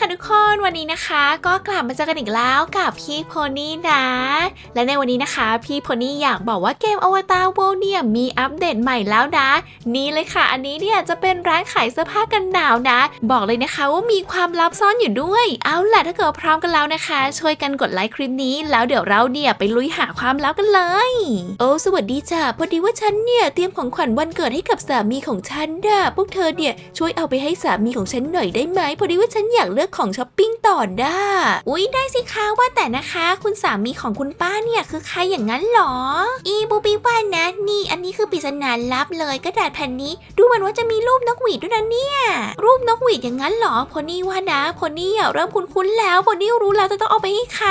ค่ะทุกคนวันนี้นะคะ ก็กลับมาเจอกันอีกแล้วกับพี่โพนี่นะ และในวันนี้นะคะ พี่โพนี่อยากบอกว่าเกมอวตารโวเนี่ยมีอัปเดตใหม่แล้วนะ นี่เลยค่ะ อันนี้เนี่ยจะเป็นร้านขายเสื้อผ้ากันหนาวนะ บอกเลยนะคะว่ามีความลับซ่อนอยู่ด้วย เอาล่ะถ้าเกิดพร้อมกันแล้วนะคะ ช่วยกันกดไลค์คลิปนี้แล้วเดี๋ยวเราเนี่ยไปลุยหาความลับกันเลย โอ้สวัสดีจ้ะพอดีว่าฉันเนี่ยเตรียมของขวัญวันเกิดให้กับสามีของฉันน่ะพวกเธอเนี่ยช่วยเอาไปให้สามีของฉันหน่อยได้ไหมพอดีว่าฉันอยากเลือกของช้อปปิ้งต่อด้าอุ๊ยได้สิคะว่าแต่นะคะ คุณสามีของคุณป้าเนี่ยคือใครอย่างนั้นหรอ อีบูบี้ว่านะนี่อันนี้คือปริศนาลับเลยกระดาษแผ่นนี้ ดูเหมือนว่าจะมีรูปนกหวีดด้วยนะเนี่ย รูปนกหวีดอย่างนั้นเหรอพอนี่ว่านะพอนี่เริ่มคุ้นๆแล้วพอนี่รู้แล้วจะต้องเอาไปให้ใคร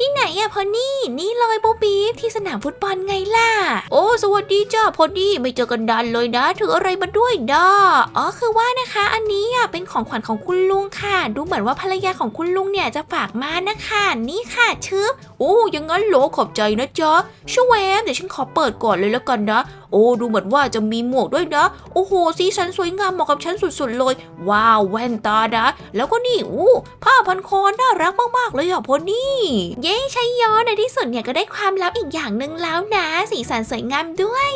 ที่ไหนอะพอนี่นี่เลยบูบี้ที่สนามฟุตบอลไงล่ะ โอ้สวัสดีจ้าพอดีไม่เจอกันดานเลยนะถืออะไรมาด้วยด้าอ๋อคือว่านะคะ อันนี้อะเป็นของขวัญของคุณลุงค่ะดูเหมือนว่าภรรยาของคุณลุงเนี่ยจะฝากมานะคะ นี่ค่ะชึบโอ้ยังงั้นโหลขอบใจนะจ๊ะช่วยแวมเดี๋ยวฉันขอเปิดก่อนเลยแล้วกันนะ โอ้ ดูเหมือนว่าจะมีหมวกด้วยนะ โอ้โห สีสันสวยงามเหมาะกับฉันสุดๆเลย ว้าว แว่นตานะ แล้วก็นี่ อู้ ผ้าพันคอ น่ารักมากๆเลยอะพอนี่ เย้ชัยยอในที่สุดเนี่ยก็ได้ความลับอีกอย่างหนึ่งแล้วนะ สีสันสวยงามด้วย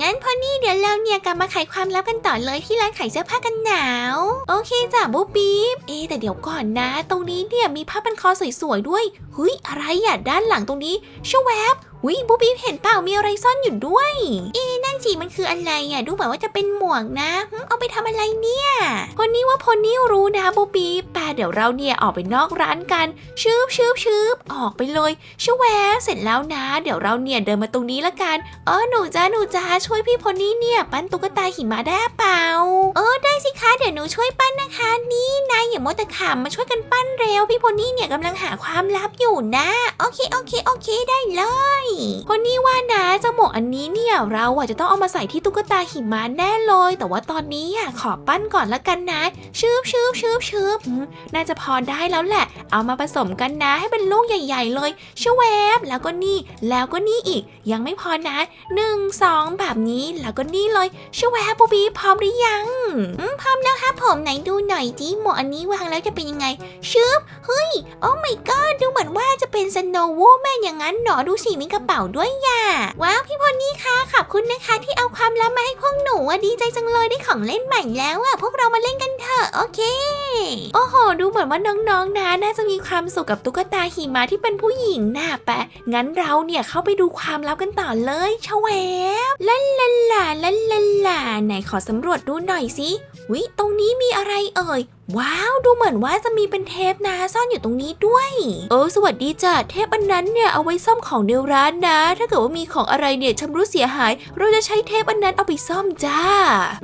งั้นพอนี่เดี๋ยวเราเนี่ยกลับมาไขความลับกันต่อเลยที่ร้านขายเสื้อผ้ากันหนาว โอเคจ้ะบุ๊บปิ๊บเอ๊แต่เดี๋ยวก่อนนะ ตรงนี้เนี่ยมีผ้าพันคอสวยๆด้วย เฮ้ย อะไรอะด้านหลังตรงนี้ชวแวบ หุยบุ๊บปิ๊บเห็นเปล่ามีอะไรซ่อนอยู่ด้วย เอ้นั่นสิมันคืออะไรอะ ดูเหมือนว่าจะเป็นหมวกนะ เอาไปทำอะไรเนี่ย คนนี้ว่าพอนี่รู้นะบูปีแต่เดี๋ยวเราเนี่ยออกไปนอกร้านกันชืบชืบชืบออกไปเลยชวแวเสร็จแล้วนะ เดี๋ยวเราเนี่ยเดินมาตรงนี้ละกัน เออหนูจ้าหนูจ้าช่วยพี่พอนี่เนี่ยปั้นตุ๊กตาหิมะได้เปล่า เออได้สิคะเดี๋ยวหนูช่วยปั้นนะคะ นี่นายอย่ามัวแต่ขำมาช่วยกันปั้นเร็วพี่พอนี่เนี่ยกำลังหาความลับอยู่นะ โอเคโอเคโอเคได้เลยคนนี้ว่านะจมวกอันนี้เนี่ยเราอะจะต้องเอามาใส่ที่ตุ๊กตาหิมะแน่เลย แต่ว่าตอนนี้อะขอปั้นก่อนละกันนะชืบชืบชืบชืบน่าจะพอได้แล้วแหละ เอามาผสมกันนะให้เป็นลูกใหญ่ ๆ เลยชวแวบแล้วก็นี่ แล้วก็นี่อีก ยังไม่พอนะหนึ่งสองแบบนี้แล้วก็นี่เลยชวแวบปูบีพร้อมหรือยังพร้อมแล้วครับผมไหนดูหน่อยจีหมวกอันนี้วางแล้วจะเป็นยังไงชืบเฮ้ยโอ้ my god ดูเหมือนว่าจะเป็นสโนว์แมนอย่างนั้นหนอดูสิมีกระเป๋าด้วยย่าว้าวพี่พลนี่คะขอบคุณนะคะที่เอาความลับมาให้พวกหนูอะดีใจจังเลยได้ของเล่นใหม่แล้วอะพวกเรามาเล่นกันเถอะโอเค โอ้โห ดูเหมือนว่าน้องๆนะน่าจะมีความสุขกับตุ๊กตาหิมะที่เป็นผู้หญิงน่ะแปะงั้นเราเนี่ยเข้าไปดูความลับกันต่อเลยชะแวลันลันลาลันลันลาไหนขอสำรวจดูหน่อยสิวิตรงนี้มีอะไรเอ่ยว้าว ดูเหมือนว่าจะมีเป็นเทปนะซ่อนอยู่ตรงนี้ด้วยเออสวัสดีจ้ะเทปอันนั้นเนี่ยเอาไว้ซ่อมของในร้านนะ ถ้าเกิดว่ามีของอะไรเนี่ยชำรุดเสียหาย เราจะใช้เทปอันนั้นเอาไปซ่อมจ้า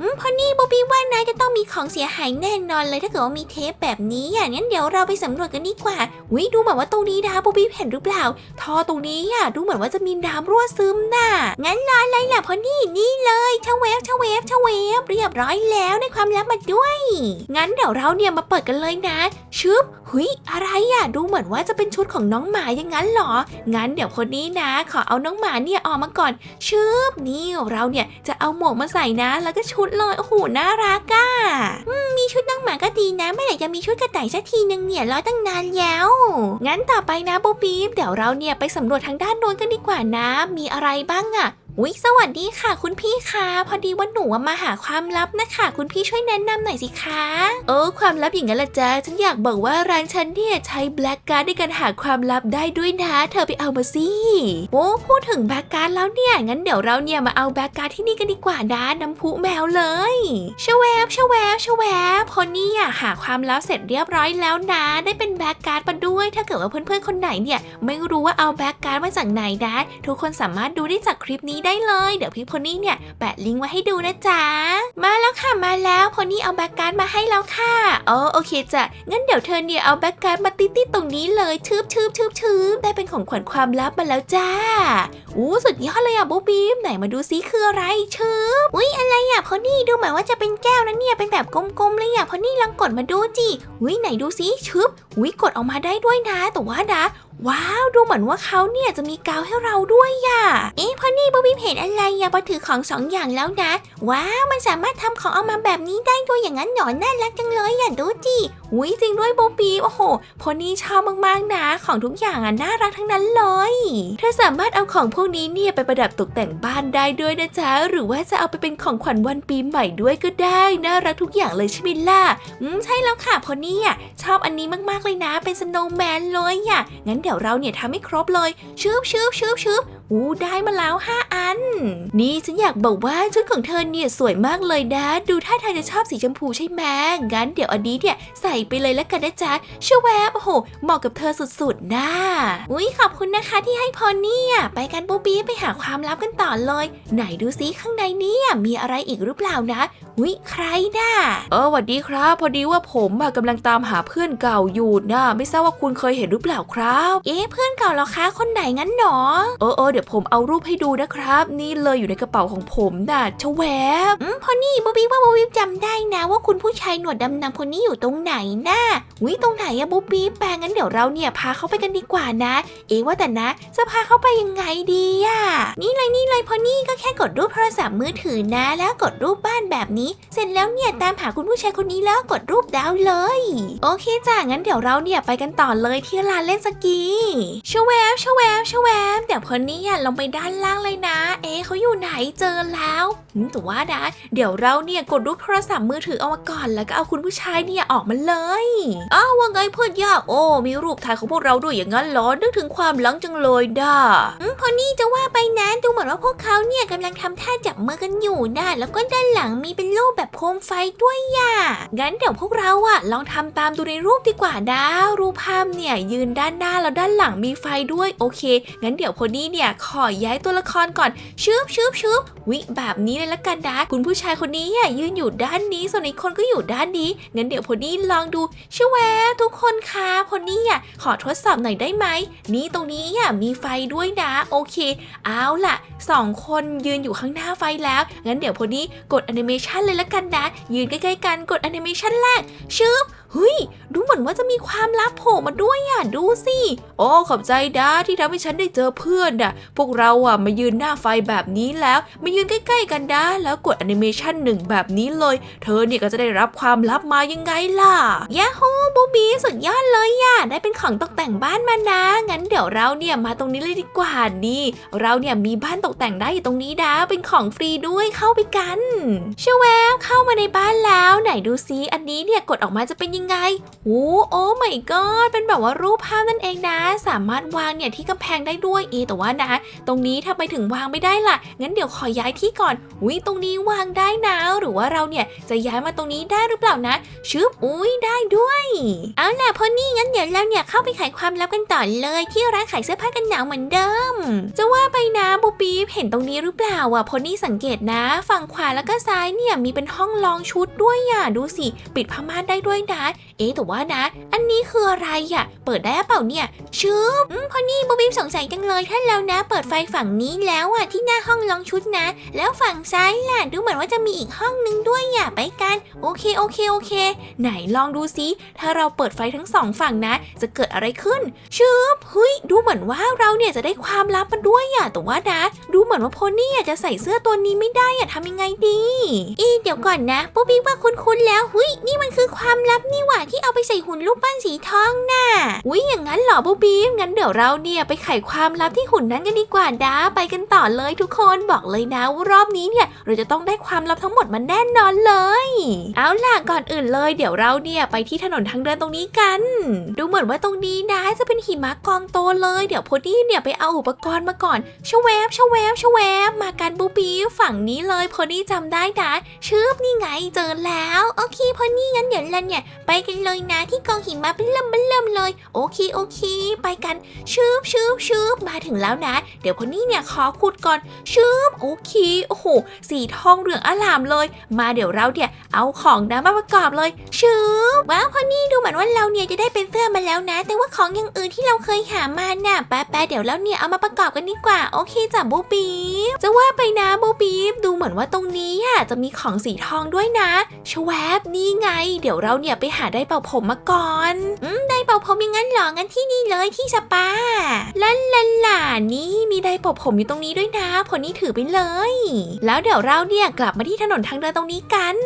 อืมพอนี่บ๊อบบี้ว่านะจะต้องมีของเสียหายแน่นอนเลยถ้าเกิดว่ามีเทปแบบนี้อะงั้นเดี๋ยวเราไปสำรวจกันดีกว่าวิดูเหมือนว่าตรงนี้นะบ๊อบบี้เห็นหรือเปล่าท่อตรงนี้อะดูเหมือนว่าจะมีน้ำรั่วซึมน่ะงั้นรออะไรล่ะพอนี่นี่เลยชเวฟชเวฟชเวฟเรียบร้อยแล้วได้ความลับมาด้วย งั้นเดี๋ยวเราเนี่ยมาเปิดกันเลยนะ ชึบหุยอะไรอะดูเหมือนว่าจะเป็นชุดของน้องหมาอย่างนั้นหรอ งั้นเดี๋ยวคนนี้นะ ขอเอาน้องหมาเนี่ยออกมาก่อนชึบนี่เราเนี่ยจะเอาหมวกมาใส่นะ แล้วก็ชุดเลยโอ้โหน่ารักอะมีชุดน้องหมาก็ดีนะไม่ไหนจะมีชุดกระต่ายสักทีนึงเนี่ยรอตั้งนานแล้ว งั้นต่อไปนะโบบีบเดี๋ยวเราเนี่ยไปสำรวจทางด้านโน้นกันดีกว่านะ มีอะไรบ้างอะ อุ๊ยสวัสดีค่ะ คุณพี่คะพอดีว่าหนูอะมาหาความลับนะคะ คุณพี่ช่วยแนะนำหน่อยสิคะเออความลับอย่างนั้นละจ้าฉันอยากบอกว่าร้านฉันเนี่ยใช้แบล็กการ์ดในการหาความลับได้ด้วยนะ เธอไปเอามาสิโอ้พูดถึงแบล็กการ์ดแล้วเนี่ยงั้นเดี๋ยวเราเนี่ยมาเอาแบล็กการ์ดที่นี่กันดีกว่านะน้ำพุแมวเลยชวแวบชวแวบชวแวบพอนี่อะหาความลับเสร็จเรียบร้อยแล้วนะ ได้เป็นแบล็กการ์ดมาด้วย ถ้าเกิดว่าเพื่อนๆคนไหนเนี่ย ไม่รู้ว่าเอาแบล็กการ์ดมาจากไหนนะทุกคนสามารถดูได้จากคลิปนี้ได้เลย เดี๋ยวพี่พอนี่เนี่ยแปะลิงก์ไว้ให้ดูนะจ๊ะ มาแล้วค่ะมาแล้วพอนี่เอาแบ็กการ์ดมาให้แล้วค่ะอ๋อโอเคจ้ะงั้นเดี๋ยวเธอเนี่ยเอาแบ็กการ์ดมาติดๆตรงนี้เลยชืบชืบชืบชืบได้เป็นของขวัญความลับมาแล้วจ้าอู้สุดยอดเลยอะบุ๊บบีมไหนมาดูซิคืออะไรชืบอุ้ยอะไรอะพอนี่ดูเหมือนว่าจะเป็นแก้วนะเนี่ยเป็นแบบกลมๆเลยอะพอนี่ลองกดมาดูจิอุ้ยไหนดูซิชึบอุ้ยกดออกมาได้ด้วยนะแต่ว่านะ ว้าวดูเหมือนว่าเขาเนี่ยจะมีกาวให้เราด้วยย่ะ เอ๊ะพอนี่บ๊อบบี้เห็นอะไรอะพอถือของสองอย่างแล้วนะ ว้าวมันสามารถทำของออกมาแบบนี้ได้ด้วยอย่างนั้นหนอนน่ารักจังเลยอย่าดูจิอุ้ยจริงด้วยโบปีโอ้โหพอนี่ชอบมากๆนะ ของทุกอย่างอะน่ารักทั้งนั้นเลยเธอสามารถเอาของพวกนี้เนี่ยไปประดับตกแต่งบ้านได้ด้วยนะจ๊ะหรือว่าจะเอาไปเป็นของขวัญวันปีใหม่ด้วยก็ได้น่ารักทุกอย่างเลยใช่ไหมล่ะอืมใช่แล้วค่ะพอนี่อะชอบอันนี้มากๆเลยนะ เป็นสโนว์แมนเลยอะงั้นเดี๋ยวเราเนี่ยทำให้ครบเลยชืบชืบชืบชืบ อู้ได้มาแล้ว 5 อัน นี่ฉันอยากบอกว่าชุดของเธอเนี่ยสวยมากเลยนะ ดูท่าทางจะชอบสีชมพูใช่ไหมงั้นเดี๋ยวอันนี้เนี่ยใส่ไปเลยแล้วกันนะจ๊ะชื่อแวบโอ้โหเหมาะกับเธอสุดๆนะอุ้ยขอบคุณนะคะที่ให้พรเนี่ยไปกันบูบี้ไปหาความลับกันต่อเลย ไหนดูซิข้างในเนี่ยมีอะไรอีกหรือเปล่านะอุ้ยใครน่ะเออหวัดดีครับ พอดีว่าผมอะกำลังตามหาเพื่อนเก่าอยู่นะไม่ทราบว่าคุณเคยเห็นหรือเปล่าครับ เอ๊ะเพื่อนเก่าเหรอคะคนไหนงั้นหนอเออเออเดี๋ยวี๋ยวผมเอารูปให้ดูนะครับ นี่เลยอยู่ในกระเป๋าของผมน่ะชแวบอืมพอนี่บูบี้ว่าบูบี้จำได้นะว่าคุณผู้ชายหนวดดำๆคนนี้อยู่ตรงไหนนะวิตรงไหนอะบูบี้แปลงั้นเดี๋ยวเราเนี่ยพาเขาไปกันดีกว่านะ เอะว่าแต่นะ จะพาเขาไปยังไงดีอะนี่เลยนี่เลยพอนี่ก็แค่กดรูปโทรศัพท์มือถือนะ แล้วกดรูปบ้านแบบนี้ เสร็จแล้วเนี่ยตามหาคุณผู้ชายคนนี้แล้วกดรูปดาวเลย โอเคจ้ะงั้นเดี๋ยวเราเนี่ยไปกันต่อเลยที่ลานเล่นสกีชวแวบชวแวบชวแวบเดี๋ยวพอนี่อะลงไปด้านล่างเลยนะ เอ๊เขาอยู่ไหนเจอแล้วอืมแต่ว่านะ เดี๋ยวเราเนี่ยกดรูปโทรศัพท์มือถือเอามาก่อน แล้วก็เอาคุณผู้ชายเนี่ยออกมาเลยอ้าวว่าไงเพื่อนยากโอ้มีรูปถ่ายของพวกเราด้วยอย่างนั้นเหรอนึกถึงความหลังจังเลยด้าอืมพอนี่จะว่าไปนะดูเหมือนว่าพวกเขาเนี่ยกำลังทำท่าจับมือกันอยู่นะแล้วก็ด้านหลังมีเป็นรูปแบบโคมไฟด้วยย่ะงั้นเดี๋ยวพวกเราอะลองทำตามดูในรูปดีกว่านะ รูปภาพเนี่ยยืนด้านหน้าแล้วด้านหลังมีไฟด้วยโอเค งั้นเดี๋ยวพอนี่เนี่ยขอย้ายตัวละครก่อนชืบชืบชืบวิแบบนี้เลยละกันนะคุณผู้ชายคนนี้อะยืนอยู่ด้านนี้ ส่วนอีกคนก็อยู่ด้านนี้งั้นเดี๋ยวพอนี่ลองดูชื่อแววทุกคนคะพอนี่อะขอทดสอบหน่อยได้ไหมนี่ตรงนี้อะมีไฟด้วยนะโอเค เอาล่ะสองคนยืนอยู่ข้างหน้าไฟแล้วงั้นเดี๋ยวพอนี่กดแอนิเมชันเลยละกันนะยืนใกล้ๆกันกดแอนิเมชันแรกชืบเฮ้ย ดูเหมือนว่าจะมีความลับโผล่มาด้วยอะ ดูสิ โอ้ ขอบใจดาที่ทำให้ฉันได้เจอเพื่อนน่ะพวกเราอะมายืนหน้าไฟแบบนี้แล้วมายืนใกล้ๆกันดาแล้วกดแอนิเมชันหนึ่งแบบนี้เลย เธอเนี่ยก็จะได้รับความลับมายังไงล่ะยาฮูบูบีสุดยอดเลยอะได้เป็นของตกแต่งบ้านมานะงั้นเดี๋ยวเราเนี่ยมาตรงนี้เลยดีกว่านี่เราเนี่ยมีบ้านตกแต่งได้อยู่ตรงนี้นะเป็นของฟรีด้วยเข้าไปกันเชวแวว เข้ามาในบ้านแล้ว ไหนดูซิอันนี้เนี่ยกดออกมาจะเป็นยังไงโอ้โอ้ไม่ก็เป็นแบบว่ารูปภาพนั่นเองนะ สามารถวางเนี่ยที่กำแพงได้ด้วยเอแต่ว่านะ ตรงนี้ทำไมถึงวางไม่ได้ล่ะ งั้นเดี๋ยวขอย้ายที่ก่อนอุ้ยตรงนี้วางได้นะ หรือว่าเราเนี่ยจะย้ายมาตรงนี้ได้หรือเปล่านะ ชึบอุ้ยได้ด้วย เอาล่ะพอนี่งั้นเดี๋ยวเราเนี่ยเข้าไปขายความลับกันต่อเลย ที่ร้านขายเสื้อผ้ากันหนาวเหมือนเดิม จะว่าไปนะบูปีเห็นตรงนี้หรือเปล่าอะพอนี่สังเกตนะ ฝั่งขวาแล้วก็ซ้ายเนี่ยมีเป็นห้องลองชุดด้วยอะดูสิ ปิดผ้าม่านได้ด้วยนะ เอ๊แต่ว่านะ อันนี้คืออะไรอะ เปิดได้เปล่าเนี่ยชึบอืมพอนี่บูบีสงสัยจังเลยถ้าเรานะ เปิดไฟฝั่งนี้แล้วอะที่หน้าห้องลองชุดนะ แล้วฝั่งซ้ายล่ะดูเหมือนว่าจะมีอีกห้องนึงด้วยอะไปกัน โอเคโอเคโอเค ไหนลองดูซิถ้าเราเปิดไฟทั้งสองฝั่งนะ จะเกิดอะไรขึ้นชืบเฮ้ยดูเหมือนว่าเราเนี่ยจะได้ความลับมาด้วยอะแต่ว่านะ ดูเหมือนว่าโพนี่อะจะใส่เสื้อตัวนี้ไม่ได้อะทำยังไงดี อีเดี๋ยวก่อนนะปุ๊บปิ๊กว่าคุ้นๆแล้วหุยนี่มันคือความลับนี่หว่าที่เอาไปใส่หุ่นรูปปั้นสีทองน่ะอุ้ยอย่างนั้นเหรอปุ๊บปิ๊กงั้นเดี๋ยวเราเนี่ยไปไขความลับที่หุ่นนั้นกันดีกว่าด้าไปกันต่อเลยทุกคนบอกเลยนะว่ารอบนี้เนี่ยเราจะต้องได้ความลับทั้งหมดมันแน่นอนเลย เอาล่ะก่อนอื่นเลย เดี๋ยวเราเนี่ยไปที่ถนนทางเดินตรงนี้กัน ดูเหมือนว่าตรงนี้นะจะเป็นหิมะกองโตเลย เดี๋ยวพอดีเนี่ยไปเอาอุปกรณ์มาก่อนชวแวบชวแวบชวแวบมากันบูบีฝั่งนี้เลยพอดีจำได้นะชื่อบนี่ไงเจอแล้ว โอเคพอนี่งั้นเดี๋ยวเราเนี่ย ไปกันเลยนะที่กองหิมะเป็นเริ่มเป็นเริ่มเลย โอเคโอเค ไปกันชืบชืบชืบมาถึงแล้วนะ เดี๋ยวพอนี่เนี่ยขอขุดก่อนชืบโอเคโอ้โหสีทองเหลืองอลามเลย มาเดี๋ยวเราเนี่ยเอาของนะมาประกอบเลยชืบว้าวพอน เหมือนว่าเราเนี่ยจะได้เป็นเสื้อมาแล้วนะ แต่ว่าของอย่างอื่นที่เราเคยหามาน่ะแป๊ะเดี๋ยวเราเนี่ยเอามาประกอบกันดีกว่า โอเคจ้ะบูบีจะว่าไปนะบูบีดูเหมือนว่าตรงนี้อะจะมีของสีทองด้วยนะชวบนี่ไง เดี๋ยวเราเนี่ยไปหาได้เป่าผมมาก่อนอืมได้เป่าผมอย่างนั้นเหรองั้นที่นี่เลยที่สปาลันลันล่ะนี่มีได้เป่าผมอยู่ตรงนี้ด้วยนะพอนี่ถือไปเลย แล้วเดี๋ยวเราเนี่ยกลับมาที่ถนนทางเดินตรงนี้กัน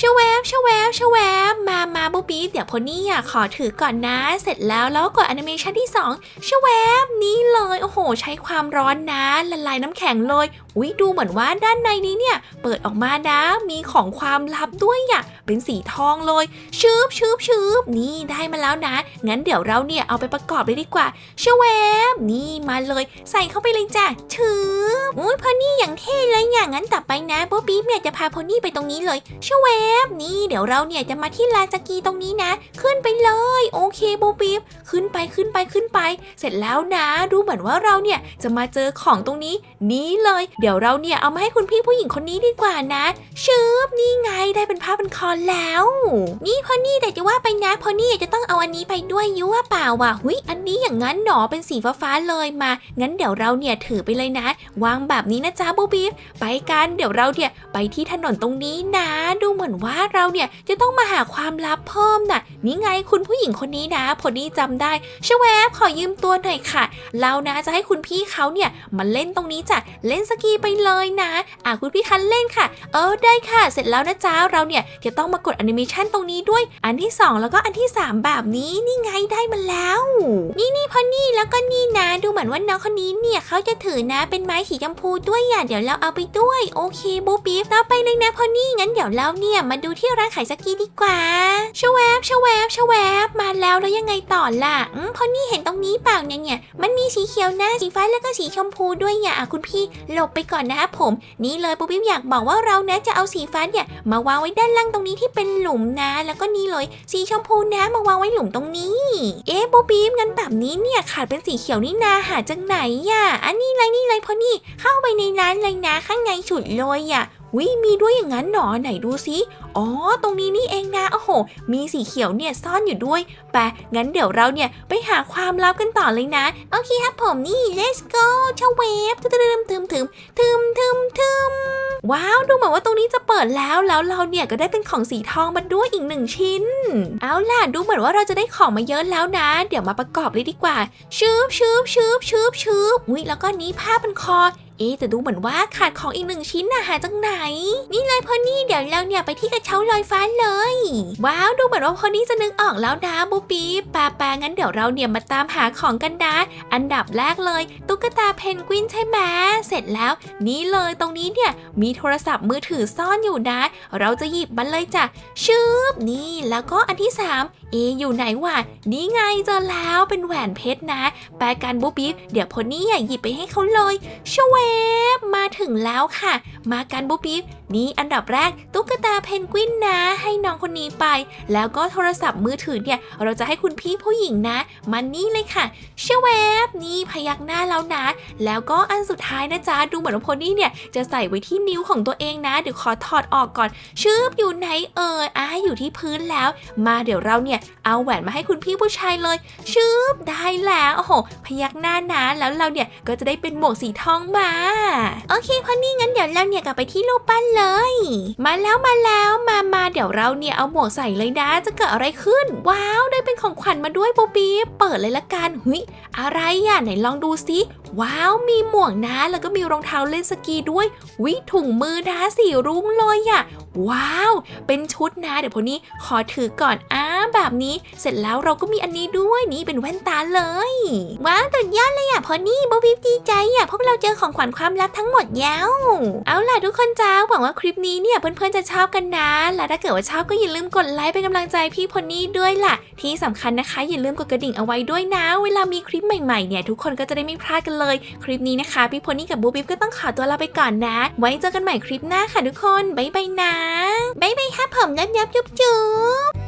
ชวบชวบชวบ มามาบูบีเดี๋ยวพอนี่อะขอถือก่อนนะ เสร็จแล้วแล้วกดแอนิเมชันที่2ชวบนี่เลย โอ้โห ใช้ความร้อนนะละลายน้ำแข็งเลย อุ๊ยดูเหมือนว่าด้านในนี้เนี่ย เปิดออกมานะ มีของความลับด้วยอะเป็นสีทองเลย ชืบชืบชืบนี่ได้มาแล้วนะ งั้นเดี๋ยวเราเนี่ยเอาไปประกอบเลยดีกว่าชวบนี่มาเลย ใส่เข้าไปเลยจ้ะชืบอุ้ยพอนี่อย่างเท่เลยอย่างนั้นต่อไปนะโบบี้เนี่ยจะพาพอนี่ไปตรงนี้เลยชวบนี่เดี๋ยวเราเนี่ยจะมาที่ลานสกีตรงนี้นะ ขึ้นไปเลย โอเคโบบี้ขึ้นไปขึ้นไปขึ้นไป เสร็จแล้วนะ ดูเหมือนว่าเราเนี่ยจะมาเจอของตรงนี้ นี้เลย เดี๋ยวเราเนี่ยเอามาให้คุณพี่ผู้หญิงคนนี้ดีกว่านะชืบนี่ไงได้เป็นผ้าเป็นคอแล้ว นี่พอนี่แต่จะว่าไปนะพอนี่จะต้องเอาอันนี้ไปด้วยยุว่าเปล่าว่ะหุยอันนี้อย่างนั้นหนอเป็นสีฟ้าๆเลยมา งั้นเดี๋ยวเราเนี่ยถือไปเลยนะ วางแบบนี้นะจ๊ะบูบีฟไปกันเดี๋ยวเราเนี่ยไปที่ถนนตรงนี้นะ ดูเหมือนว่าเราเนี่ยจะต้องมาหาความลับเพิ่มน่ะ นี่ไงคุณผู้หญิงคนนี้นะพอนี่จำได้ชแวบขอยืมตัวหน่อยค่ะ เรานะจะให้คุณพี่เขาเนี่ยมาเล่นตรงนี้จ้ะ เล่นสกีไปเลยนะ อะคุณพี่คันเล่นค่ะ เออได้ค่ะ เสร็จแล้วนะจ๊ะเราเนี่ยจะต้องมากดแอนิเมชันตรงนี้ด้วย อันที่ 2 แล้วก็อันที่ 3 แบบนี้นี่ไงได้มาแล้ว นี่นี่พอนี่แล้วก็นี่นะ ดูเหมือนว่าน้องคนนี้เนี่ยเขาจะถือนะเป็นไม้สีชมพูด้วยอย่าเดี๋ยวเราเอาไปด้วย โอเคบูปีต่อไปเลยนะพอนี่งั้นเดี๋ยวเราเนี่ยมาดูที่ร้านขายสกีดีกว่าชวบชวบชวบมาแล้วแล้วยังไงต่อล่ะอืมพอนี่เห็นตรงนี้เปล่าเนี่ยเนี่ยมันมีสีเขียวนะสีฟ้าแล้วก็สีชมพูด้วยอย่าอะคุณพี่หลบไปก่อนนะครับผม นี่เลยปุ๊บปิ๊บอยากบอกว่าเรานะจะเอาสีฟ้าเนี่ยมาวางไว้ด้านล่างตรงนี้ที่เป็นหลุมนะ แล้วก็นี่เลยสีชมพูนะมาวางไว้หลุมตรงนี้ เอ๊ะปุ๊บปิ๊บงั้นแบบนี้เนี่ยขาดเป็นสีเขียวนี่นาหาจากไหนอะอันนี้เลยนี่เลยพอนี่เข้าไปในร้านเลยนะ ข้างในฉุดเลยอะ วิมีด้วยอย่างนั้นหนอไหนดูสิอ๋อ ตรงนี้นี่เองนะโอ้โห มีสีเขียวเนี่ยซ่อนอยู่ด้วยแปงั้นเดี๋ยวเราเนี่ยไปหาความลับกันต่อเลยนะ โอเคครับผมนี่ let's go เชาเวฟทึมทึมทึมทึมทึมทึมว้าว ดูเหมือนว่าตรงนี้จะเปิดแล้วแล้วเราเนี่ยก็ได้เป็นของสีทองมาด้วยอีกหนึ่งชิ้น เอาล่ะดูเหมือนว่าเราจะได้ของมาเยอะแล้วนะ เดี๋ยวมาประกอบเลยดีกว่าชืบชืบชืบชืบชืบอุ้ยแล้วก็นี้ผ้าเป็นคอ เอ๊แต่ดูเหมือนว่าขาดของอีกหนึ่งชิ้นน่ะหาจากไหน นี่เลยพอนี่เดี๋ยวเราเนี่ยไปที่กระเช้าลอยฟ้าเลย ว้าวดูเหมือนว่าพอนี่จะนึกออกแล้วนะบูปีปาปางั้นเดี๋ยวเราเนี่ยมาตามหาของกันนะอันดับแรกเลย ตุ๊กตาเพนกวินใช่ไหมเสร็จแล้ว นี่เลยตรงนี้เนี่ยมีโทรศัพท์มือถือซ่อนอยู่นะ เราจะหยิบมันเลยจ้ะชืบนี่แล้วก็อันที่ 3 เออยู่ไหนวะนี่ไงเจอแล้วเป็นแหวนเพชรนะ แปลกันบูปีเดี๋ยวพอนี่หยิบไปให้เขาเลยชเวฟมาถึงแล้วค่ะ มากันบูปีนี่อันดับแรกตุ๊กตาเพนกวินนะ ให้น้องคนนี้ไป แล้วก็โทรศัพท์มือถือเนี่ย เราจะให้คุณพี่ผู้หญิงนะมานี่เลยค่ะเชเวฟนี่พยักหน้าแล้วนะ แล้วก็อันสุดท้ายนะจ๊ะดูเหมือนว่าพนี่เนี่ยจะใส่ไว้ที่นิ้วของตัวเองนะ เดี๋ยวขอถอดออกก่อน ชืบอยู่ไหนเอ่ยอะอยู่ที่พื้นแล้ว มาเดี๋ยวเราเนี่ยเอาแหวนมาให้คุณพี่ผู้ชายเลย ชืบได้แล้วโอ้โหพยักหน้านะแล้วเราเนี่ยก็จะได้เป็นหมวกสีทองมาโอเคพอนี่งั้นเดี๋ยวเราเนี่ยกลับไปที่รูปปั้นเลย มาแล้วมาแล้วมามาเดี๋ยวเราเนี่ยเอาหมวกใส่เลยนะจะเกิดอะไรขึ้น ว้าวได้เป็นของขวัญมาด้วยป๊ปีเปิดเลยละกันหุยอะไรอะไหนลองดูสิว้าวมีหมวกนะแล้วก็มีรองเท้าเล่นสกีด้วยวิถุงมือนะสีรุ้งเลยอะว้าว เป็นชุดนะ เดี๋ยวพอนี้ขอถือก่อนอ้าแบบนี้ เสร็จแล้วเราก็มีอันนี้ด้วยนี่เป็นแว่นตาเลย ว้าวสุดยอดเลยอะพอนี่บ๊อบบี้ดีใจอะพวกเราเจอของขวัญความลับทั้งหมดแล้ว เอาล่ะทุกคนจ้าหวังว่าคลิปนี้เนี่ยเพื่อนๆจะชอบกันนะ และถ้าเกิดว่าชอบก็อย่าลืมกดไลค์เป็นกำลังใจพี่พอนี่ด้วยล่ะ ที่สำคัญนะคะอย่าลืมกดกระดิ่งเอาไว้ด้วยนะ เวลามีคลิปใหม่ๆเนี่ยทุกคนก็จะได้ไม่พลาดกันเลย คลิปนี้นะคะ พี่พอนี่กับบูบิ๊บก็ต้องขอตัวลาไปก่อนนะ ไว้เจอกันใหม่คลิปหน้าค่ะทุกคนบ๊ายบายนะบ๊ายบายครับผมยับยับจุ๊บจุ๊บ